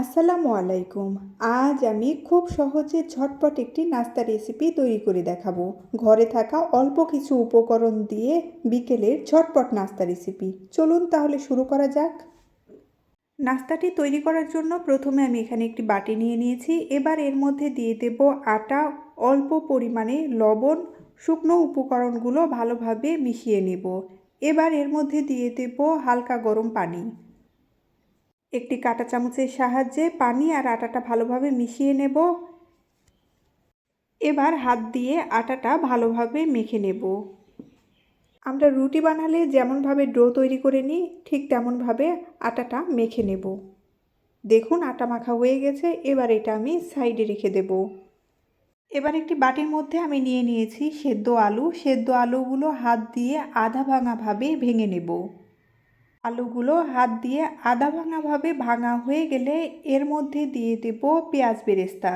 আসসালামু আলাইকুম। আজ আমি খুব সহজে ঝটপট একটি নাস্তা রেসিপি তৈরি করে দেখাবো। ঘরে থাকা অল্প কিছু উপকরণ দিয়ে বিকেলের ঝটপট নাস্তা রেসিপি চলুন তাহলে শুরু করা যাক। নাস্তাটি তৈরি করার জন্য প্রথমে আমি এখানে একটি বাটি নিয়ে নিয়েছি। এবার এর মধ্যে দিয়ে দেব আটা, অল্প পরিমাণে লবণ, শুকনো উপকরণগুলো ভালোভাবে মিশিয়ে নেব। এবার এর মধ্যে দিয়ে দেব হালকা গরম পানি। একটি কাঁটা চামচের সাহায্যে পানি আর আটাটা ভালোভাবে মিশিয়ে নেব। এবার হাত দিয়ে আটাটা ভালোভাবে মেখে নেব। আমরা রুটি বানালে যেমনভাবে ডো তৈরি করে নিই, ঠিক তেমনভাবে আটাটা মেখে নেব। দেখুন আটা মাখা হয়ে গেছে, এবার এটা আমি সাইডে রেখে দেব। এবার একটি বাটির মধ্যে আমি নিয়ে নিয়েছি সেদ্ধ আলু। সেদ্ধ আলুগুলো হাত দিয়ে আধা ভাঙাভাবে ভেঙে নেব। আলুগুলো হাত দিয়ে আদা ভাঙাভাবে ভাঙা হয়ে গেলে এর মধ্যে দিয়ে দেব পেঁয়াজ বেরেস্তা।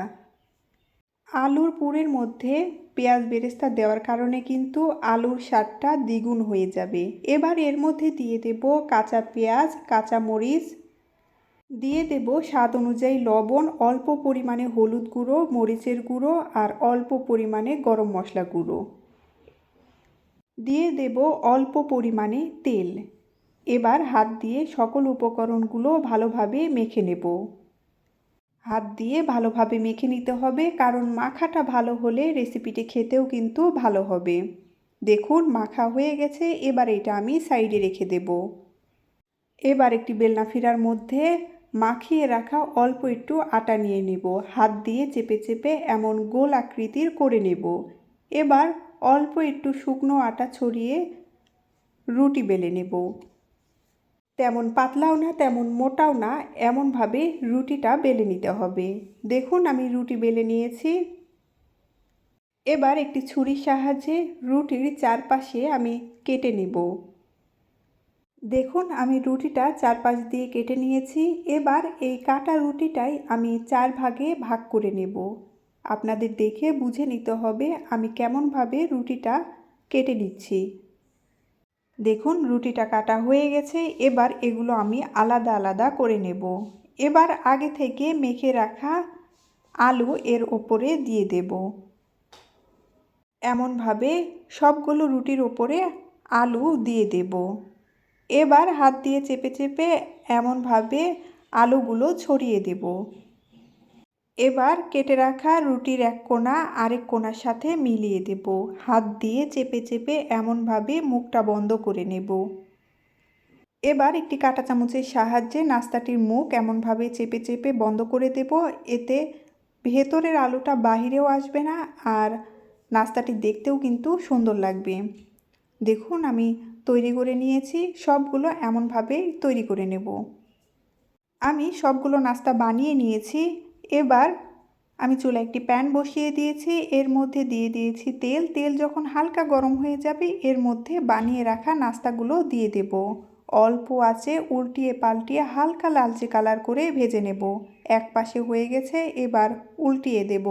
আলুর পুরের মধ্যে পেঁয়াজ বেরেস্তা দেওয়ার কারণে কিন্তু আলুর স্বাদটা দ্বিগুণ হয়ে যাবে। এবার এর মধ্যে দিয়ে দেব কাঁচা পেঁয়াজ, কাঁচা মরিচ। দিয়ে দেব স্বাদ অনুযায়ী লবণ, অল্প পরিমাণে হলুদ গুঁড়ো, মরিচের গুঁড়ো আর অল্প পরিমাণে গরম মশলা গুঁড়ো। দিয়ে দেব অল্প পরিমাণে তেল। এবার হাত দিয়ে সকল উপকরণগুলো ভালোভাবে মেখে নেব। হাত দিয়ে ভালোভাবে মেখে নিতে হবে, কারণ মাখাটা ভালো হলে রেসিপিটি খেতেও কিন্তু ভালো হবে। দেখুন, মাখা হয়ে গেছে, এবার এটা আমি সাইডে রেখে দেব। এবার একটি বেলনা ফিরার মধ্যে মাখিয়ে রাখা অল্প একটু আটা নিয়ে নেব। হাত দিয়ে চেপে চেপে এমন গোল আকৃতির করে নেব। এবার অল্প একটু শুকনো আটা ছড়িয়ে রুটি বেলে নেব। তেমন পাতলাও না, তেমন মোটাও না, এমনভাবে রুটিটা বেলে নিতে হবে। দেখুন, আমি রুটি বেলে নিয়েছি। এবার একটি ছুরির সাহায্যে রুটির চারপাশে আমি কেটে নেব। দেখুন, আমি রুটিটা চারপাশ দিয়ে কেটে নিয়েছি। এবার এই কাটা রুটিটাই আমি চার ভাগে ভাগ করে নেব। আপনাদের দেখে বুঝে নিতে হবে আমি কেমনভাবে রুটিটা কেটে নিচ্ছি। দেখুন, রুটিটা কাটা হয়ে গেছে, এবার এগুলো আমি আলাদা আলাদা করে নেব। এবার আগে থেকে মেখে রাখা আলু এর ওপরে দিয়ে দেব। এমনভাবে সবগুলো রুটির ওপরে আলু দিয়ে দেব। এবার হাত দিয়ে চেপে চেপে এমনভাবে আলুগুলো ছড়িয়ে দেব। এবার কেটে রাখা রুটির এক কোণা আরেক কোণার সাথে মিলিয়ে দেব। হাত দিয়ে চেপে চেপে এমনভাবে মুখটা বন্ধ করে নেব। এবার একটি কাঁটা চামচের সাহায্যে নাস্তাটির মুখ এমনভাবে চেপে চেপে বন্ধ করে দেব। এতে ভেতরের আলুটা বাহিরেও আসবে না আর নাস্তাটি দেখতেও কিন্তু সুন্দর লাগবে। দেখুন, আমি তৈরি করে নিয়েছি, সবগুলো এমনভাবেই তৈরি করে নেব। আমি সবগুলো নাস্তা বানিয়ে নিয়েছি। এবার আমি চুলা একটি প্যান বসিয়ে দিয়েছি। এর মধ্যে দিয়ে দিয়েছি তেল। তেল যখন হালকা গরম হয়ে যাবে, এর মধ্যে বানিয়ে রাখা নাস্তাগুলো দিয়ে দেব। অল্প আছে উল্টিয়ে পাল্টিয়ে হালকা লালচে কালার করে ভেজে নেব। এক পাশে হয়ে গেছে, এবার উল্টিয়ে দেব।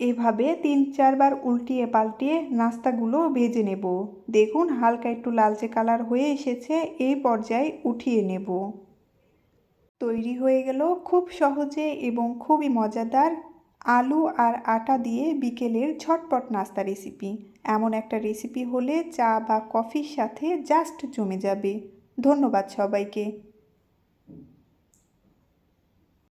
এভাবে তিন চারবার উল্টিয়ে পাল্টিয়ে নাস্তাগুলো ভেজে নেব। দেখুন, হালকা একটু লালচে কালার হয়ে এসেছে। এই পর্যায়ে উঠিয়ে নেব। তৈরি হয়ে গেল খুব সহজে এবং খুবই মজাদার আলু আর আটা দিয়ে বিকেলের ঝটপট নাস্তা রেসিপি এমন একটা রেসিপি হলে চা বা কফির সাথে জাস্ট জমে যাবে। ধন্যবাদ সবাইকে।